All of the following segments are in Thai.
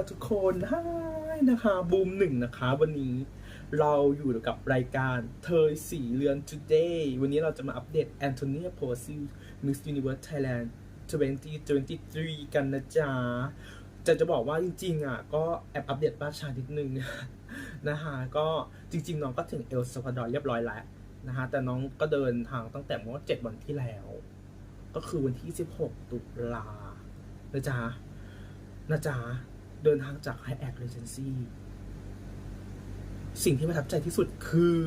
วัสดีค่ะทุกคนฮายนะคะบูมหนึ่งนะคะ วันนี้เราอยู่กับรายการเธอสี่เรือน today วันนี้เราจะมาอัปเดตแอนโทเนียโพซิล Miss Universe Thailand 2023 กันนะจ๊ะ จะจะบอกว่าจริงๆอะก็แอบอัปเดตบ้านชานิดนึงนะคะก็จริง ๆ น้องก็ถึงเอลซาวาดอร์เรียบร้อยแล้วนะคะแต่น้องก็เดินทางตั้งแต่เมื่อเจ็ดวันที่แล้ว ก็คือวันที่ 16 ตุลานะจ๊ะนะจ๊ะ เดินทางจาก High Act Regency สิ่งที่ประทับใจที่สุดคือ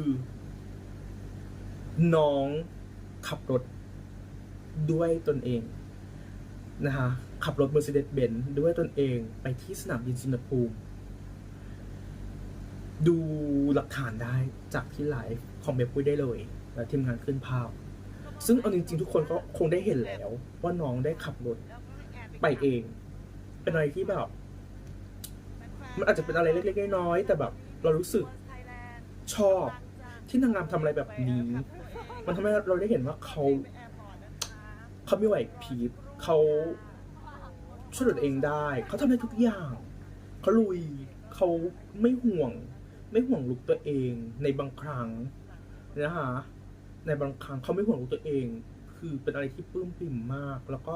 น้องขับรถด้วยตนเองนะคะขับรถ Mercedes-Benz ด้วยตนเองไปที่สนามบินสุนภูมิ ดูหลักฐานได้จากที่ไลฟ์ของเบบปุ้ยได้เลย แล้วทีมงานขึ้นภาพ ซึ่งเอาจริงๆ ทุกคนก็คงได้เห็นแล้วว่าน้องได้ขับรถไปเอง เป็นอะไรที่แบบ มันอาจจะเป็นอะไรเล็กๆน้อยๆแต่แบบเรารู้สึกชอบที่นางงามทำอะไรแบบนี้ มันทำให้เราได้เห็นว่าเขาเขาไม่ไหวพริบเขาช่วยเหลือตัวเองได้ เขาทำได้ทุกอย่างเขาลุยเขาไม่ห่วง ไม่ห่วงลุกตัวเองในบางครั้งนะฮะในบางครั้งเขาไม่ห่วงลุกตัวเอง คือเป็นอะไรที่ปลื้มปิ่มมาก แล้วก็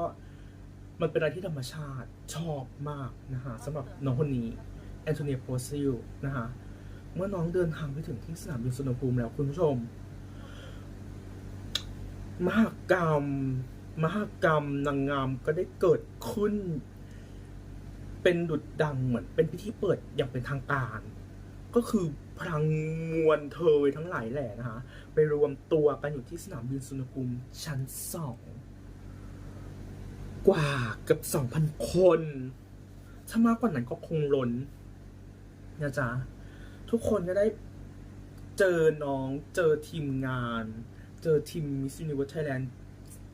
มันเป็นอะไรที่ธรรมชาติชอบมากนะฮะสำหรับน้องคนนี้ อนโทเนียโพซิลนะฮะเมื่อน้องเดินทางไปถึงที่สนามบินสุวรรณภูมิแล้วคุณผู้ชม มหากรรม มหากรรมนางงามก็ได้เกิดขึ้น เป็นดุดดังเหมือนเป็นพิธีเปิดอย่างเป็นทางการ ก็คือพลังมวลเทยทั้งหลายแหล่นะคะไปรวมตัวกันอยู่ที่สนามบินสุวรรณภูมิชั้นสองกว่าเกือบสองพันคน ถ้ามากกว่านั้นก็คงล้น นะจ๊ะ ทุกคนก็ได้เจอน้องเจอทีมงาน เจอทีม Miss Universe Thailand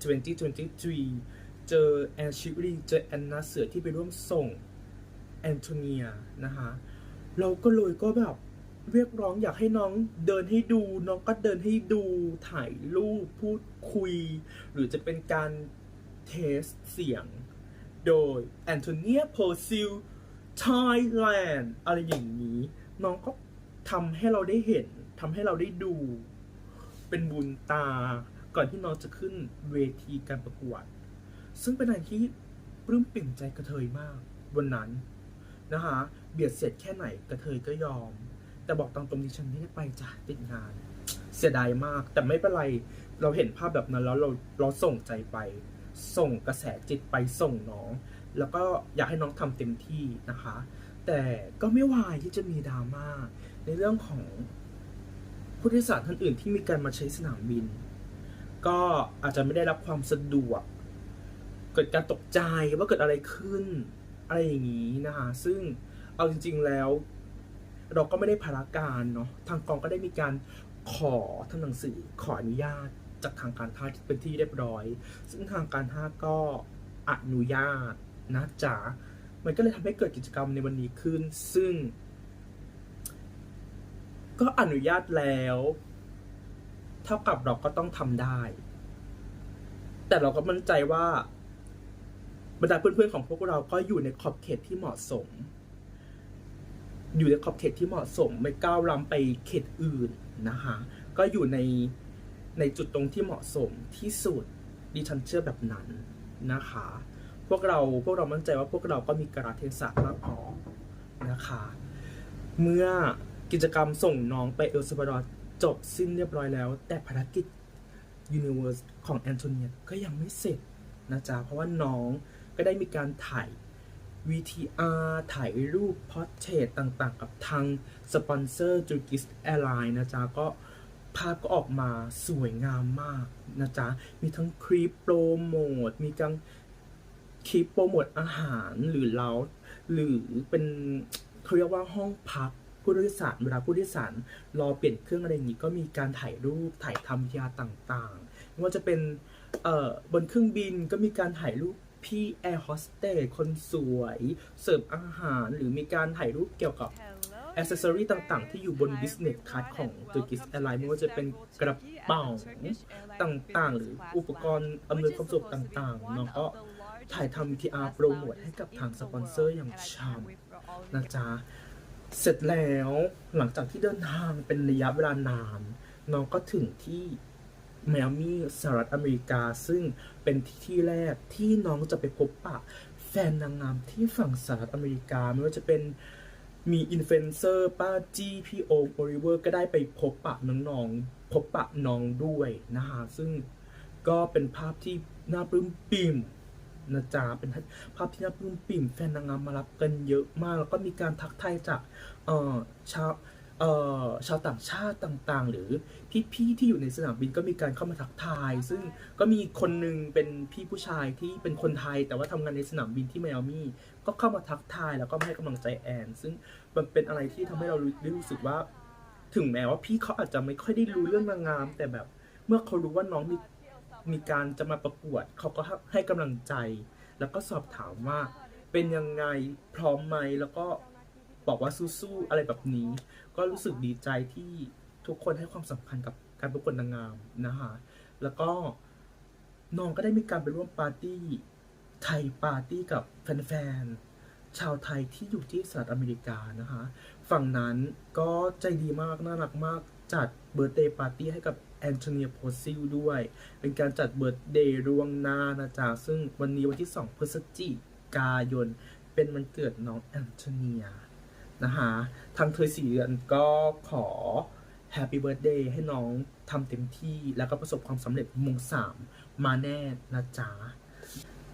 2023 เจอแอนชิลีเจอแอนนาเสือที่ไปร่วมส่งแอนโทเนียนะคะเราก็เลยก็แบบเรียกร้องอยากให้น้องเดินให้ดู น้องก็เดินให้ดูถ่ายรูปพูดคุย หรือจะเป็นการเทสเสียง โดยแอนโทเนียโพซิล Thailand อะไรอย่างนี้ น้องก็ทำให้เราได้เห็นทำให้เราได้ดู เป็นบุญตา ก่อนที่น้องจะขึ้นเวทีการประกวด ซึ่งเป็นอะไรที่ปลื้มปิ่มใจกระเทยมาก วันนั้นนะคะเบียดเสียดแค่ไหนกระเทยก็ยอม แต่บอกตามตรงดิฉันไม่ได้ไปจ้ะติดงาน เสียดายมาก แต่ไม่เป็นไรเราเห็นภาพแบบนั้นแล้วเราเราส่งใจไป ส่งกระแสจิตไปส่งน้อง แล้วก็อยากให้น้องทำเต็มที่นะคะ แต่ก็ไม่วายที่จะมีดราม่าในเรื่องของผู้โดยสารท่านอื่นที่มีการมาใช้สนามบิน ก็อาจจะไม่ได้รับความสะดวก เกิดการตกใจว่าเกิดอะไรขึ้น อะไรอย่างนี้นะคะ ซึ่งเอาจริง ๆแล้ว เราก็ไม่ได้ภารการเนาะทางกองก็ได้มีการขอทำหนังสือขออนุญาตจากทางการท่าที่เป็นที่เรียบร้อย ซึ่งทางการท่าก็อนุญาต นะจ๊ะมันก็เลยทำให้เกิดกิจกรรมในวันนี้ขึ้น ซึ่ง ก็อนุญาตแล้ว เท่ากับเราก็ต้องทำได้ แต่เราก็มั่นใจว่าบรรดาเพื่อนๆของพวกเราก็อยู่ในขอบเขตที่เหมาะสม อยู่ในขอบเขตที่เหมาะสม ไม่ก้าวล้ำไปเขตอื่นนะคะก็อยู่ในในจุดตรงที่เหมาะสมที่สุดดิฉันเชื่อแบบนั้นนะคะ พวกเราพวกเรามั่นใจว่าพวกเราก็มีกระเทศะมากพอนะคะ เมื่อกิจกรรมส่งน้องไปเอลซาวาดอร์จบสิ้นเรียบร้อยแล้ว แต่ภารกิจ Universe ของแอนโทเนียก็ยังไม่เสร็จนะจ๊ะ เพราะว่าน้องก็ได้มีการถ่าย VTR ถ่ายรูปพอ r t เทรตต่างๆ กับทางสปอนเซอร์จูกิสแอร์ไลน์นะจ๊ะ ก็ภาพก็ออกมาสวยงามมากนะจ๊ะ มีทั้งคลิปโปรโมท มีทั้ง คลิปโปรโมทอาหารหรือเลาหรือเป็นเขาเรียกว่าห้องพักผู้โดยสารเวลาผู้โดยสารรอเปลี่ยนเครื่องอะไรอย่างนี้ก็มีการถ่ายรูปถ่ายทำยาต่างๆไม่ว่าจะเป็นเอ่อบนเครื่องบินก็มีการถ่ายรูปพี่แอร์โฮสเตสคนสวยเสิร์ฟอาหาร หรือมีการถ่ายรูปเกี่ยวกับอ c เซ s ซอรี่ accessory ต่างๆ ที่อยู่บน business card ของ Turkish Airlines ไม่ว่าจะเป็นกระเป๋าต่างๆ หรืออุปกรณ์อำนวยความสะดวกต่างๆเนาะก็ ถ่ายทำ PR โปรโมทให้กับทางสปอนเซอร์อย่างชามนะจ๊ะ เสร็จแล้วหลังจากที่เดินทางเป็นระยะเวลานาน น้องก็ถึงที่ไมอามี่สหรัฐอเมริกาซึ่งเป็นที่ที่แรกที่น้องจะไปพบปะแฟนนางงามที่ฝั่งสหรัฐอเมริกา ไม่ว่าจะเป็นมีอินฟลูเอนเซอร์ป้าจี้พี่โอมโอริเวอร์ก็ได้ไปพบปะน้องๆพบปะน้องด้วยนะคะซึ่งก็เป็นภาพที่น่าปลื้มปิ่ม นะจ๊ะเป็นภาพที่น่าปลื้มปิ่มแฟนนางงามมารับกันเยอะมาก แล้วก็มีการทักทายจากเอ่อชาวเอ่อชาวต่างชาติต่างๆ หรือพี่ๆที่อยู่ในสนามบินก็มีการเข้ามาทักทาย ซึ่งก็มีคนหนึ่งเป็นพี่ผู้ชายที่เป็นคนไทย แต่ว่าทำงานในสนามบินที่ไมอามี่ก็เข้ามาทักทายแล้วก็ให้กำลังใจแอน ซึ่งมันเป็นอะไรที่ทำให้เราได้รู้สึกว่า ถึงแม้ว่าพี่เขาอาจจะไม่ค่อยได้รู้เรื่องนางงาม แต่แบบ เมื่อเขารู้ว่าน้องมี มีการจะมาประกวด เขาก็ให้กำลังใจ แล้วก็สอบถามว่าเป็นยังไงพร้อมไหมแล้วก็บอกว่าสู้ๆอะไรแบบนี้ ก็รู้สึกดีใจที่ทุกคนให้ความสำคัญกับการประกวดนางงามนะคะแล้วก็น้องก็ได้มีการไปร่วมปาร์ตี้ไทยปาร์ตี้กับแฟนๆชาวไทยที่อยู่ที่สหรัฐอเมริกานะคะ ฝั่งนั้นก็ใจดีมากน่ารักมากจัดเบิร์เดย์ปาร์ตี้ให้กับ อนโทเนียโพซิลด้วย เป็นการจัดเบิร์ d เดย์ร่วงหน้านะจ๊ะ ซึ่งวันนี้วันที่ 2 พฤศจิกายน เป็นวันเกิดน้องแอนโทเนียนะคะทางเธอสี่เดือนก็ขอแฮปปี้เบิร์ a เดย์ให้น้องทำเต็มที่แล้วก็ประสบความสำเร็จมงสามมาแน่นะจ๊ะ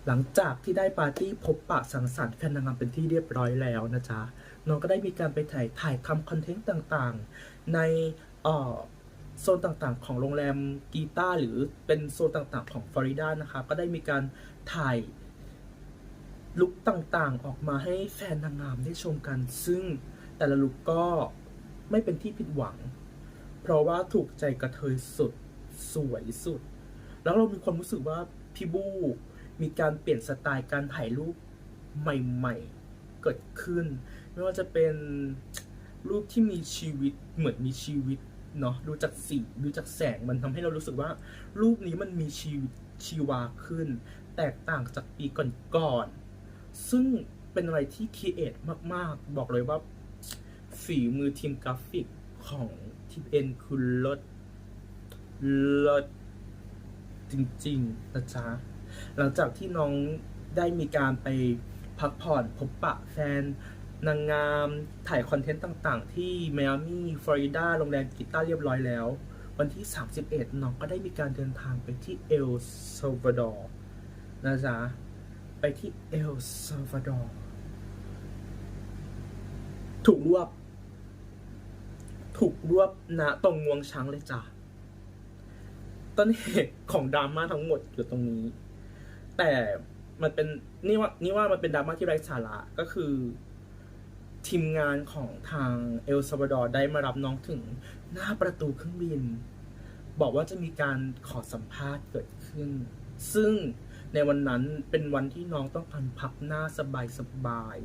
หลังจากที่ได้ปาร์ตี้พบปะสังสรรค์แฟนนางงามเป็นที่เรียบร้อยแล้วนะจ๊ะ น้องก็ได้มีการไปถ่ายถ่ายทำคอนเทนต์ต่างๆ ในเอ่อ โซนต่างๆ ของโรงแรมกีตาร์หรือเป็นโซนต่างๆ ของฟลอริดานะคะ ก็ได้มีการถ่ายลุคต่างๆ ออกมาให้แฟนนางงามได้ชมกัน ซึ่งแต่ละลุคก็ไม่เป็นที่ผิดหวัง เพราะว่าถูกใจกระเทยสุดสวยสุด แล้วเรามีความรู้สึกว่าพี่บูมีการเปลี่ยนสไตล์การถ่ายรูปใหม่ๆ เกิดขึ้น ไม่ว่าจะเป็นรูปที่มีชีวิตเหมือนมีชีวิต เนาะดูจากสีดูจากแสงมันทำให้เรารู้สึกว่า รูปนี้มันมีชีวิตชีวาขึ้น แตกต่างจากปีก่อนๆซึ่งเป็นอะไรที่ครีเอทมากๆ บอกเลยว่าฝีมือทีมกราฟิกของทีมเอ็นคือลิศเลิศจริงๆนะจ๊ะหลังจากที่น้องได้มีการไปพักผ่อนพบปะแฟน นางงามถ่ายคอนเทนต์ต่างๆ ที่ไมอามี่ฟลอริดาโรงแรมกีตาร์เรียบร้อยแล้ว วันที่ 31 น้องก็ได้มีการเดินทางไปที่เอลซัลวาดอร์นะจ๊ะ ไปที่เอลซัลวาดอร์ถูกรวบ ถูกรวบณตรงงวงช้างเลยจ้ะต้นเหตุของดราม่าทั้งหมดอยู่ตรงนี้ แต่มันเป็นนี่ว่านี่ว่ามันเป็นดราม่าที่ไร้สาระก็คือ ทีมงานของทางเอลซาวาดอร์ได้มารับน้องถึงหน้าประตูเครื่องบิน บอกว่าจะมีการขอสัมภาษณ์เกิดขึ้น ซึ่งในวันนั้นเป็นวันที่น้องต้องการพับหน้าสบายสบาย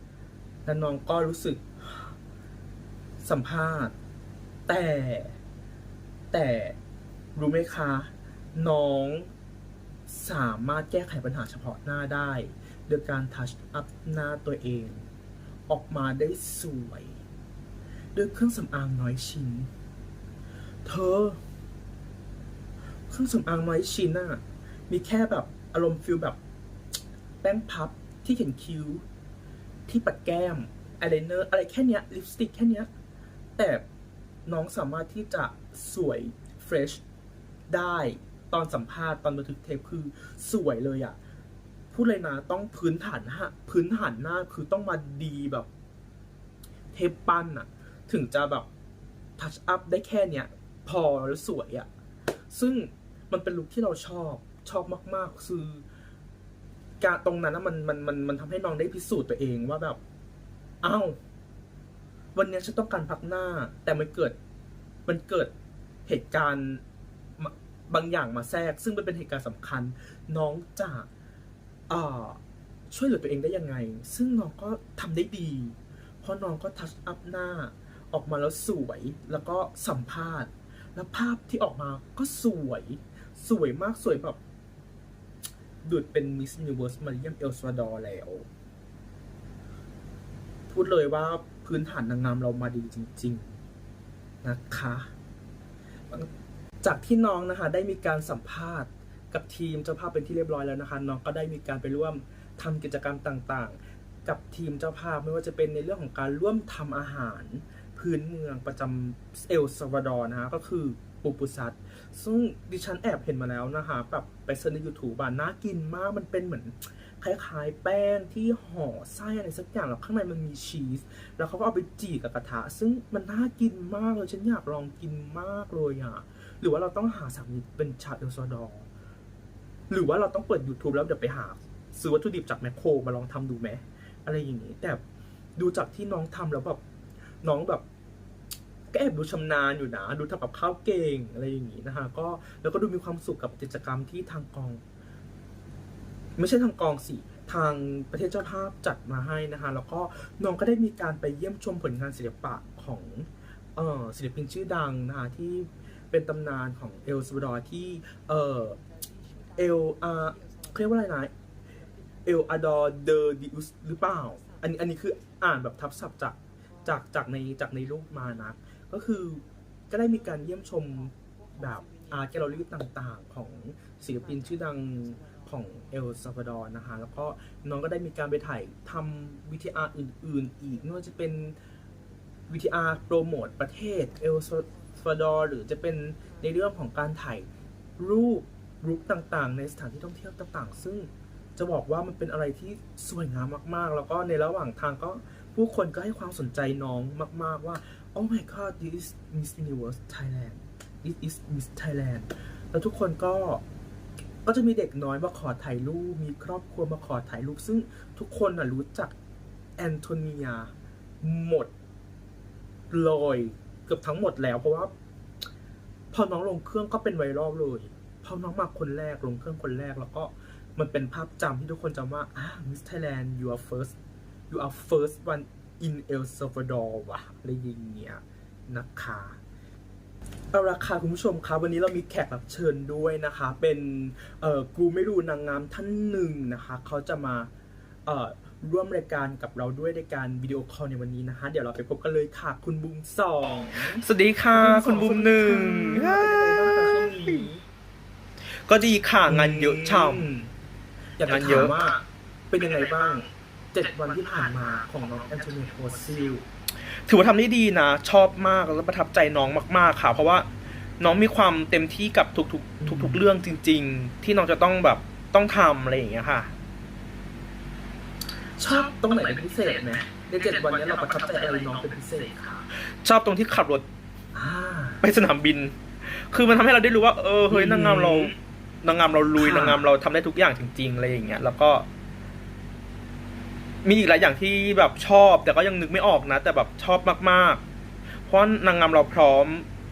ๆและน้องก็รู้สึกสัมภาษณ์ แต่แต่รู้ไหมคะ น้องสามารถแก้ไขปัญหาเฉพาะหน้าได้ โดยการทัชอัพหน้าตัวเอง ออกมาได้สวย ด้วยเครื่องสำอางน้อยชิ้น เธอ เครื่องสำอางน้อยชิ้นน่ะมีแค่แบบอารมณ์ฟิลแบบ แป้งพับที่เขียนคิ้ว ที่ปัดแก้มอายไลเนอร์อะไรแค่เนี้ยลิปสติกแค่เนี้ยแต่น้องสามารถที่จะสวยเฟรชได้ตอนสัมภาษณ์ตอนบันทึกเทปคือสวยเลยอะ พูดเลยนะ ต้องพื้นฐานฮะพื้นฐานหน้าคือต้องมาดีแบบ เทปปั้นอะถึงจะแบบทัชอัพได้แค่เนี้ย พอแล้วสวยอะซึ่งมันเป็นลุคที่เราชอบชอบมาก ๆ คือการตรงนั้นนะมันมันมันมันทำให้น้องได้พิสูจน์ตัวเองว่าแบบอ้าววันนี้ฉันต้องการพักหน้า แต่มันเกิด มันเกิดเหตุการณ์บางอย่างมาแทรก ซึ่งมันเป็นเหตุการณ์สำคัญ น้องจะ ช่วยเหลือตัวเองได้ยังไง ซึ่งน้องก็ทำได้ดี เพราะน้องก็ทัชอัพหน้าออกมาแล้วสวย แล้วก็สัมภาษณ์ แล้วภาพที่ออกมาก็สวย สวยมากสวยแบบดุดเป็นมิส s u นิเวิร์สมารียมเอลซวาดอร์แล้ว พูดเลยว่าพื้นฐานนางงามเรามาดีจริง ๆ นะคะ จากที่น้องนะคะ ได้มีการสัมภาษณ์ กับทีมเจ้าภาพเป็นที่เรียบร้อยแล้วนะคะน้องก็ได้มีการไปร่วมทำกิจกรรมต่างๆ กับทีมเจ้าภาพไม่ว่าจะเป็นในเรื่องของการร่วมทำอาหารพื้นเมืองประจำเอลซาวาดอร์นะคะก็คือปูปุซัตซึ่งดิฉันแอบเห็นมาแล้วนะคะแบบไปเซิร์ชใน YouTube อะน่ากินมากมันเป็นเหมือนคล้าย ๆ แป้งที่ห่อไส้อะไรสักอย่างแล้วข้างในมันมีชีส แล้วเขาก็เอาไปจีกับกระทะ ซึ่งมันน่ากินมากเลย ฉันอยากลองกินมากเลยอะ หรือว่าเราต้องหาสั่งเป็นชาเอลซอดอร์ หรือว่าเราต้องเปิด YouTube แล้วเดี๋ยวไปหา ซื้อวัตถุดิบจากแมคโครมาลองทำดูไหมอะไรอย่างนี้ แต่ดูจากที่น้องทำแล้วแบบน้องแบบก็แอบดูชำนาญอยู่นะ ดูทำกับข้าวเก่งอะไรอย่างนี้นะคะก็แล้วก็ดูมีความสุขกับกิจกรรมที่ทางกอง ไม่ใช่ทางกองสิทางประเทศเจ้าภาพจัดมาให้นะคะแล้วก็น้องก็ได้มีการไปเยี่ยมชมผลงานศิลปะของเออศิลปินชื่อดังนะคะที่เป็นตำนานของเอลซาวาดอร์ที่เออ เอลอาเรียกว่าอะไรนะเอลอาดอร์เดอดิอุสหรือเปล่า อันนี้อันนี้คืออ่านแบบทับศัพท์จากจากจากในจากในรูปมานะ ก็คือก็ได้มีการเยี่ยมชมแบบอาร์ตแกลเลอรี่ต่างๆ ของศิลปินชื่อดังของเอลซาวาดอร์นะคะ แล้วก็น้องก็ได้มีการไปถ่ายทำวิทีอาร์อื่น ๆ อีกไม่ว่าจะเป็นวิทีอาร์โปรโมทประเทศเอลซาวาดอร์หรือจะเป็นในเรื่องของการถ่ายรูป รูปต่างๆ ในสถานที่ท่องเที่ยวต่างๆ ซึ่งจะบอกว่ามันเป็นอะไรที่สวยงามมากๆ แล้วก็ในระหว่างทางก็ผู้คนก็ให้ความสนใจน้องมาก ๆ ว่า oh my god this is Miss Universe Thailand this is Miss Thailand แล้วทุกคนก็ก็จะมีเด็กน้อยมาขอถ่ายรูป มีครอบครัวมาขอถ่ายรูป ซึ่งทุกคนน่ะรู้จักแอนโทเนียหมดเลยเกือบทั้งหมดแล้วเพราะว่า พอน้องลงเครื่องก็เป็นไวรัลเลย พอน้องมาคนแรกลงเครื่องคนแรก แล้วก็มันเป็นภาพจำที่ทุกคนจำว่าอ่า Miss Thailand you are first you are first one in El Salvador ว่ะอะไรอย่างเงี้ยนะคะเอาละค่ะคุณผู้ชมครับวันนี้เรามีแขกรับเชิญด้วยนะคะ เป็นเอ่อกูไม่รู้นางงามท่านหนึ่งนะคะเขาจะมาเอ่อร่วมรายการกับเราด้วยในการวิดีโอคอลในวันนี้นะคะ เดี๋ยวเราไปพบกันเลยค่ะ คุณบุ้มสองสวัสดีค่ะ คุณบุมหนึ่งเป็นยังไงบ้างคะช่วงนี้ ก็ดีค่ะงานเยอะช่อยากจะงานเยถาอะมว่าเป็นยังไงบ้างเจ็ดวันที่ผ่านมาของน้องแอนโทนีโฮซิลำถือว่าทำได้ดีนะ ชอบมากแล้วประทับใจน้องมาก ๆ ค่ะ เพราะว่าน้องมีความเต็มที่กับทุกๆ ทุก ๆ เรื่องจริง ๆ ที่น้องจะต้องแบบต้องทำอะไรอย่างเงี้ยค่ะ ชอบตรงไหนเป็นพิเศษไหมในเจ็ดวันนี้เราประทับใจอะไรน้องเป็นพิเศษค่ะชอบตรงที่ขับรถอ่าไปสนามบิน คือมันทำให้เราได้รู้ว่า เออเฮ้ยอืมนางงามเรา นางงามเราลุยค่ะนางงามเราทำได้ทุกอย่างจริงๆอะไรอย่างเงี้ย แล้วก็ มีอีกหลายอย่างที่แบบชอบ แต่ก็ยังนึกไม่ออกนะ แต่แบบชอบมากๆ เพราะนางงามเราพร้อม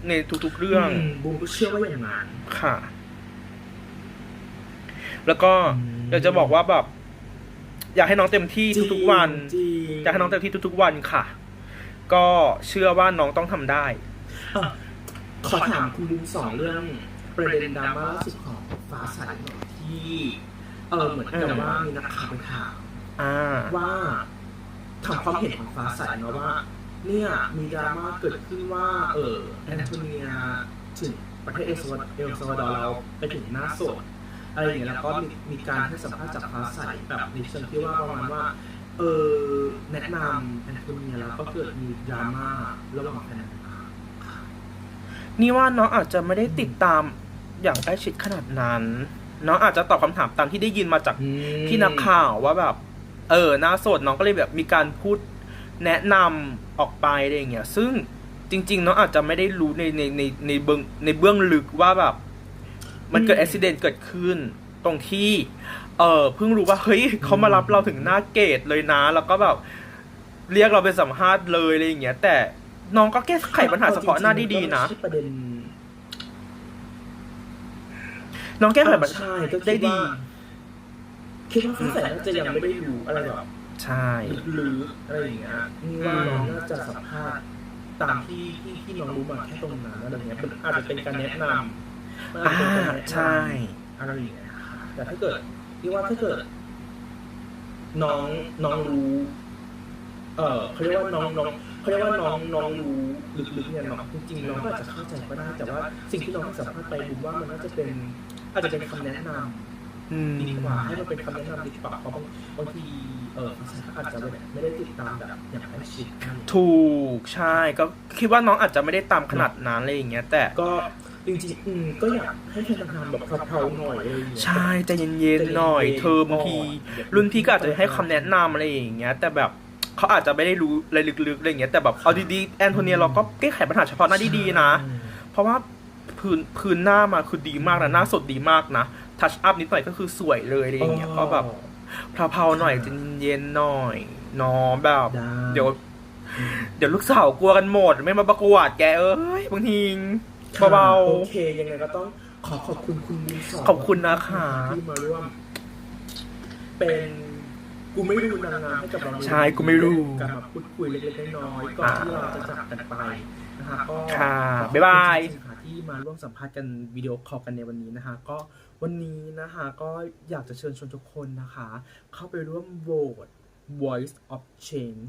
ในทุกๆเรื่องมบูมก็เชื่อว่าอย่างนั้นค่ะ แล้วก็อืมอยากจะบอกว่าแบบ อยากให้น้องเต็มที่ทุกๆวันจริงอยากให้น้องเต็มที่ทุกๆวันค่ะ ก็เชื่อว่าน้องต้องทำได้อะขอถามคุณบูมสองเรื่องประเด็นดราม่าล่าสุดของ ฟ้าใสที่เออเหมือนกับว่ามีนักข่าวไปถามอ่าว่าถามความเห็นของฟ้าใสเนาะว่า เนี่ยมีดราม่าเกิดขึ้นว่า เออแอนโทเนียถึงประเทศเอลซาวาเอลซาวาดอร์เราไปถึงหน้าสดอะไรอย่างเงี้ยแล้วก็มีมีการให้สัมภาษณ์จากฟ้าใสแบบในเชิงที่ว่าประมาณว่า เออแนะนำแอนโทเนียแล้วก็เกิดมีดราม่าระหว่างแฟนนางงามนี่ว่าน้องอาจจะไม่ได้ติดตาม อย่างใกล้ชิดขนาดนั้น น้องอาจจะตอบคำถามตามที่ได้ยินมาจากพี่นักข่าวว่าแบบ เออหน้าสดน้องก็เลยแบบมีการพูดแนะนำออกไปอะไรอย่างเงี้ย ซึ่งจริง ๆ น้องอาจจะไม่ได้รู้ในในในในเบื้องในเบื้องลึกว่าแบบ มันเกิดอือุมบิเหตุเกิดขึ้น ตรงที่ เออเพิ่งรู้ว่าเฮ้ยเขามารับเราถึงหน้าเกตเลยนะ แล้วก็แบบเรียกเราไปสัมภาษณ์เลยอะไรอย่างเงี้ย แต่น้องก็แก้ไขปัญหาเฉพาะหน้าได้ดีนะก็ไม่ใช่ประเด็น น้องแก้ไขปัญหาใช่ก็ได้คิดดีว่าคิดว่าฟ้าใสน่าจะยังไม่ได้รู้อะไรแบบใช่หรืออะไรอย่างเงี้ยนี่ว่าน้องน่าจะสัมภาษณ์ตามที่ที่ที่น้องรู้มาแค่ตรงนั้นอะไรเงี้ยมันอาจจะเป็นการแนะนำมันอาจอ่าจะเป็นการแนะนำใช่อะไรอย่างเงี้ยค่ะแต่ถ้าเกิดจนี่ว่าถ้าเกิด น้องน้องรู้ เออเขาเรียกว่าน้องน้องเขาเรียกว่าน้องน้องรู้ลึกๆเนี่ยน้องจริงๆน้องก็อาจจะเข้าใจก็ได้แต่ว่า สิ่งที่น้องให้สัมภาษณ์ไปผมว่ามันน่าจะเป็น อาจจะเป็นคำแนะนำอืมดีกว่าให้มันเป็นคำแนะนำดีกว่าเพราะบางบางทีเอออาจจะแบบไม่ได้ติดตามแบบอย่างใกล้ชิดถูกใช่ก็คิดว่าน้องอาจจะไม่ได้ตามขนาดนั้นอะไรอย่างเงี้ย แต่ก็จริงๆอืมก็อยากให้แฟนทำแบบเพลาๆหน่อยอะไรอย่างเงี้ยใช่ใจเย็นๆหน่อย เธอบางทีรุ่นพี่ก็อาจจะให้คำแนะนำอะไรอย่างเงี้ย แต่แบบเขาอาจจะไม่ได้รู้อะไรลึกๆอะไรอย่างเงี้ยแต่แบบเอาดีๆแอนโทเนียเราก็แก้ไขปัญหาเฉพาะหน้าดีๆนะ เพราะว่า พื้นพื้นหน้ามาคือดีมากนะหน้าสดดีมากนะทัชอัพนิดหน่อยก็คือสวยเลยอะไรอย่างเงี้ยก็แบบเพลาๆหน่อยใจเย็นๆหน่อยเน้องแบบได้เดี๋ยว เดี๋ยวลูกสาวกลัวกันหมด ไม่มาประกวดแกเอ้ยบางทีเบาโอเคยังไงก็ต้องขอขอบคุณคุณมีสองขอบคุณนะคะที่มาร่วมเป็นกูไม่รู้นางงามให้กับเราใช่กูไม่รู้การมาพูดคุยเล็กๆน้อยๆก่อนที่เราจะจากกันไปนะคะก็ค่ะขอขอบณบ๊ายบายจริงๆค่ะ ที่มาร่วมสัมภาษณ์กันวิดีโอคอลกันในวันนี้นะคะ ก็วันนี้นะคะก็อยากจะเชิญชวนทุกคนนะคะ เข้าไปร่วมโหวต Voice of Change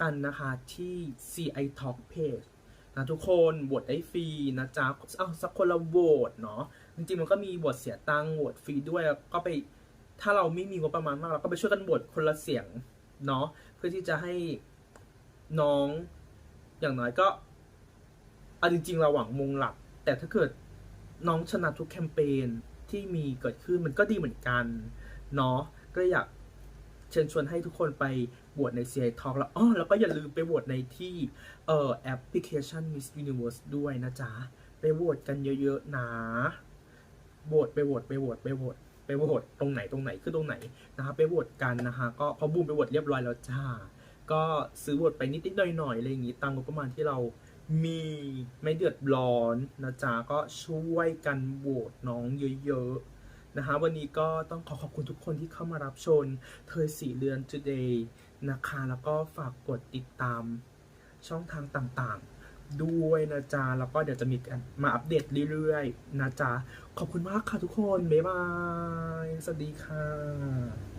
กันนะคะที่ CI Talk Page นะทุกคนโหวตได้ฟรีนะจ๊ะเอาสักคนละโหวตเนาะจริงๆมันก็มีโหวตเสียตังค์โหวตฟรีด้วยแล้วก็ไปถ้าเราไม่มีงบประมาณมากเราก็ไปช่วยกันโหวตคนละเสียงเนาะเพื่อที่จะให้น้องอย่างน้อยก็เอาจริงๆ เราหวังมุงหลัก แต่ถ้าเกิดน้องชนะทุกแคมเปญที่มีเกิดขึ้นมันก็ดีเหมือนกันเนาะก็อยากเชิญชวนให้ทุกคนไปโหวตใน CI Talk แล้วอ๋อแล้วก็อย่าลืมไปโหวตในที่เอ่อแอปพลิเคชัน Miss Universe ด้วยนะจ๊ะ ไปโหวตกันเยอะๆนะโหวตไปโหวตไปโหวตไปโหวตไปโหวตตรงไหนตรงไหนคือตรงไหนนะคะไปโหวตกันนะคะก็พอบูมไปโหวตเรียบร้อยแล้วจ้า ก็ซื้อโหวตไปนิดๆหน่อยๆอะไรอย่างงี้ตามงบประมาณที่เรา มีไม่เดือดร้อนนะจ๊ะก็ช่วยกันโหวตน้องเยอะๆนะคะวันนี้ก็ต้องขอขอบคุณทุกคนที่เข้ามารับชมเธอสี่เรือน today นะคะ แล้วก็ฝากกดติดตามช่องทางต่างๆ ด้วยนะจ๊ะแล้วก็เดี๋ยวจะมีการมาอัปเดตเรื่อยๆนะจ๊ะขอบคุณมากค่ะทุกคน บ๊ายบาย สวัสดีค่ะ